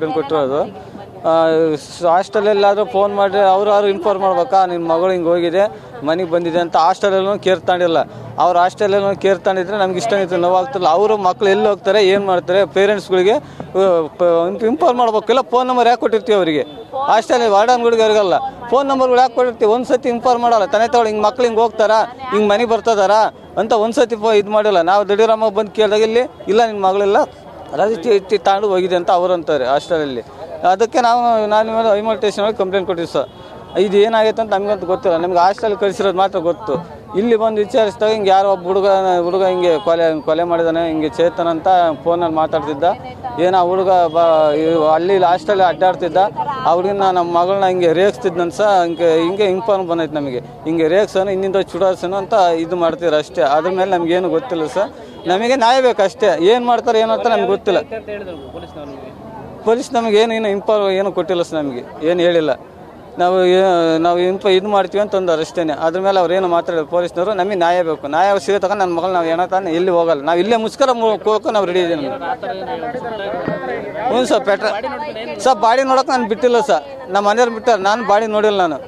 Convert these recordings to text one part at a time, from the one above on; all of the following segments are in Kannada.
ಕಂಪ್ಲೇಂಟ್ ಕೊಟ್ಟಿರೋದು ಹಾಸ್ಟೆಲಲ್ಲಾದರೂ ಫೋನ್ ಮಾಡಿ ಅವ್ರು ಯಾರು ಇನ್ಫಾರ್ಮ್ ಮಾಡ್ಬೇಕಾ? ನಿನ್ನ ಮಗಳು ಹಿಂಗೆ ಹೋಗಿದೆ, ಮನೆಗೆ ಬಂದಿದೆ ಅಂತ ಹಾಸ್ಟೆಲಲ್ಲೂ ಕೇರ್ ತಗೊಂಡಿಲ್ಲ. ಅವ್ರು ಹಾಸ್ಟೆಲಲ್ಲೂ ಕೇರ್ ತಗೊಂಡಿದ್ರೆ ನಮ್ಗೆ ಇಷ್ಟ ಇತ್ತು ನೋವಾಗ್ತಿಲ್ಲ ಅವರು ಮಕ್ಳು ಎಲ್ಲಿ ಹೋಗ್ತಾರೆ, ಏನು ಮಾಡ್ತಾರೆ ಪೇರೆಂಟ್ಸ್ಗಳಿಗೆ ಇನ್ಫಾರ್ಮ್ ಮಾಡ್ಬೇಕಿಲ್ಲ ಫೋನ್ ನಂಬರ್ ಯಾಕೆ ಕೊಟ್ಟಿರ್ತೀವಿ ಅವರಿಗೆ? ಹಾಸ್ಟೆಲ್ ವಾರ್ಡನ್ಗಳಿಗೆ ಅವ್ರಿಗಲ್ಲ. ಫೋನ್ ನಂಬರ್ಗಳು ಯಾಕೆ ಕೊಟ್ಟಿರ್ತೀವಿ? ಒಂದು ಸತಿ ಇನ್ಫಾರ್ಮ್ ಮಾಡಲ್ಲ. ತಾನೇ ತಗೊಳ್ಳಿ ಹಿಂಗೆ ಮಕ್ಳು ಹಿಂಗೆ ಹೋಗ್ತಾರಾ? ಹಿಂಗೆ ಮನೆಗೆ ಬರ್ತದಾರ ಅಂತ ಒಂದು ಸತಿ ಇದು ಮಾಡಿಲ್ಲ. ನಾವು ದಿಢೀರಮ್ಮ ಬಂದು ಕೇಳಿದಾಗ ಇಲ್ಲಿ, ಇಲ್ಲ ನಿನ್ನ ಮಗಳಿಲ್ಲ. ರಜೆ ತಾಂಡು ಹೋಗಿದೆ ಅಂತ ಅವರು ಅಂತಾರೆ ಹಾಸ್ಟೆಲಲ್ಲಿ. ಅದಕ್ಕೆ ನಾವು, ನಾನು ಮೇಲೆ ಟೇಷನ್ ಕಂಪ್ಲೇಂಟ್ ಕೊಟ್ಟಿವಿ ಸರ್. ಇದು ಏನಾಗೈತೆ ಅಂತ ನಮಗಂತೂ ಗೊತ್ತಿಲ್ಲ. ನಮ್ಗೆ ಹಾಸ್ಟೆಲ್ ಕಳಿಸಿರೋದು ಮಾತ್ರ ಗೊತ್ತು. ಇಲ್ಲಿ ಬಂದು ವಿಚಾರಿಸಿದಾಗ ಹಿಂಗೆ ಯಾರೋ ಒಬ್ಬ ಹುಡುಗ ಹುಡುಗ ಹಿಂಗೆ ಕೊಲೆ ಕೊಲೆ ಮಾಡಿದಾನೆ, ಹಿಂಗೆ ಚೇತನ್ ಅಂತ ಫೋನಲ್ಲಿ ಮಾತಾಡ್ತಿದ್ದ. ಏನೋ ಆ ಹುಡುಗ ಬಾ ಅಲ್ಲಿ ಹಾಸ್ಟೆಲ್ ಅಡ್ಡಾಡ್ತಿದ್ದ. ಹುಡುಗನ ನಮ್ಮ ಮಗಳನ್ನ ಹಿಂಗೆ ರೇಗಿಸ್ತಿದ್ನಂತ ಸಹ ಹಿಂಗೆ ಹಿಂಗೆ ಇನ್ಫಾರ್ಮ್ ಬಂದೈತೆ ನಮಗೆ. ಹಿಂಗೆ ರೇಗ್ಸೋನು, ಇನ್ನಿಂದ ಚುಡಾಸೋನು ಅಂತ ಇದು ಮಾಡ್ತೀರ ಅಷ್ಟೇ. ಅದ್ರ ಮೇಲೆ ನಮಗೇನು ಗೊತ್ತಿಲ್ಲ ಸರ್. ನಮಗೆ ನ್ಯಾಯ ಬೇಕು ಅಷ್ಟೇ ಏನು ಮಾಡ್ತಾರೆ ಏನು ಅಂತ ನಮ್ಗೆ ಗೊತ್ತಿಲ್ಲ ಪೊಲೀಸ್ ನಮಗೆ ಏನು ಏನು ಇಂಪಾರ್ ಏನು ಕೊಟ್ಟಿಲ್ಲ ಸರ್ ನಮಗೆ ಏನು ಹೇಳಿಲ್ಲ ನಾವು ನಾವು ಇಂಪ ಇದು ಮಾಡ್ತೀವಿ ಅಂತ ಒಂದು ಅಷ್ಟೇ ಅದ್ರ ಮೇಲೆ ಅವ್ರು ಏನು ಮಾತಾಡಿದ್ರು ಪೊಲೀಸ್ನವರು ನಮಗೆ ನ್ಯಾಯ ಬೇಕು ನ್ಯಾಯ ಸಿಗೋ ತಗೊಂಡು ನನ್ನ ಮಗಳು ನಾವು ಏನೋ ತಾನೆ ಇಲ್ಲಿ ಹೋಗಲ್ಲ ನಾವು ಇಲ್ಲೇ ಮುಸ್ಕರ ಹೋಗಕ್ಕೆ ನಾವು ರೆಡಿ ಇದ್ದೀವಿ ಹ್ಞೂ ಸರ್ ಪೆಟ್ರೋಲ್ ಸರ್ ಬಾಡಿ ನೋಡೋಕೆ ನಾನು ಬಿಟ್ಟಿಲ್ಲ ಸರ್ ನಮ್ಮ ಮನೆಯವ್ರು ಬಿಟ್ಟಾರೆ ನಾನು ಬಾಡಿ ನೋಡಿಲ್ಲ ನಾನು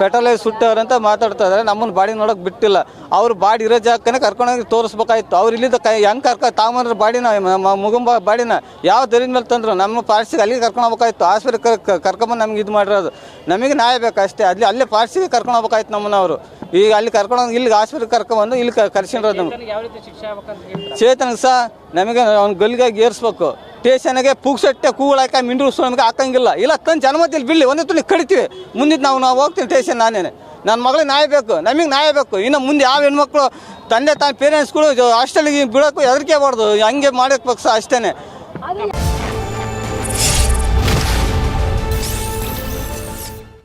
ಪೆಟ್ರೋಲ್ ಸುಟ್ಟವ್ರ ಅಂತ ಮಾತಾಡ್ತಾ ಇದಾರೆ ನಮ್ಮನ್ನು ಬಾಡಿ ನೋಡೋಕೆ ಬಿಟ್ಟಿಲ್ಲ. ಅವ್ರ ಬಾಡಿ ಇರೋ ಜಾಗಕ್ಕೆ ಕರ್ಕೊಂಡೋಗಿ ತೋರಿಸ್ಬೇಕಾಯ್ತು. ಅವ್ರು ಇಲ್ಲಿದ್ದ ಕೈ ಹೆಂಗೆ ಕರ್ಕ ಬಾಡಿ ಬಾಡಿನ ಮುಗುಂಬ ಬಾಡಿನ ಯಾವ ದರಿದ ಮೇಲೆ ತಂದ್ರು ನಮ್ಮ ಪಾರ್ಸಿಗೆ ಅಲ್ಲಿಗೆ ಕರ್ಕೊಂಡು ಹೋಗ್ಬೇಕಾಯ್ತು. ಆಸ್ಪತ್ರೆ ಕರ್ಕೊಂಬಂದು ನಮ್ಗೆ ಇದು ಮಾಡಿರೋದು. ನಮಗೆ ನ್ಯಾಯ ಬೇಕು ಅಷ್ಟೇ ಅಲ್ಲಿ ಅಲ್ಲೇ ಪಾರ್ಸಿಗೆ ಕರ್ಕೊಂಡು ಹೋಗ್ಬೇಕಾಯ್ತು ನಮ್ಮನ್ನ ಅವರು. ಈಗ ಅಲ್ಲಿ ಕರ್ಕೊಂಡು ಇಲ್ಲಿಗೆ ಆಸ್ಪತ್ರೆಗೆ ಕರ್ಕೊಂಬಂದು ಇಲ್ಲಿ ಕರ್ಸಿರೋದು ನಮ್ಗೆ. ಚೇತನ್ಗೆ ಸಹ ನಮಗೆ ಅವ್ನ ಗಲ್ಲಿಗಾಗಿ ಏರಿಸ್ಬೇಕು. ಸ್ಟೇಷನ್ಗೆ ಪುಗ್ಸಟ್ಟೆ ಕೂಗಳಾಕ ಮಿಂಡ್ರು ನಮಗೆ ಹಾಕಂಗಿಲ್ಲ. ಇಲ್ಲ, ತಂದು ಜನ್ಮದಲ್ಲಿ ಬಿಡ್ಲಿ, ಒಂದೇ ತುಳಿ ಕಡಿತೀವಿ. ಮುಂದಿದ್ದು ನಾವು ನಾವು ಹೋಗ್ತೀನಿ ಸ್ಟೇಷನ್ ನಾನೇನೆ. ನನ್ನ ಮಗಳಿಗೆ ನ್ಯಾಯ ಬೇಕು, ನಮಗೆ ನ್ಯಾಯ ಬೇಕು. ಇನ್ನು ಮುಂದೆ ಯಾವ ಹೆಣ್ಮಕ್ಳು ತಂದೆ ತಾಯಿ ಪೇರೆಂಟ್ಸ್ಗಳು ಹಾಸ್ಟೆಲ್ಗೆ ಬಿಡೋಕ್ಕೂ ಹೆದರಿಕೆ ಬಾರ್ದು ಹಂಗೆ ಮಾಡಕ್ಕೆ ಪಕ್ಷ ಅಷ್ಟೇ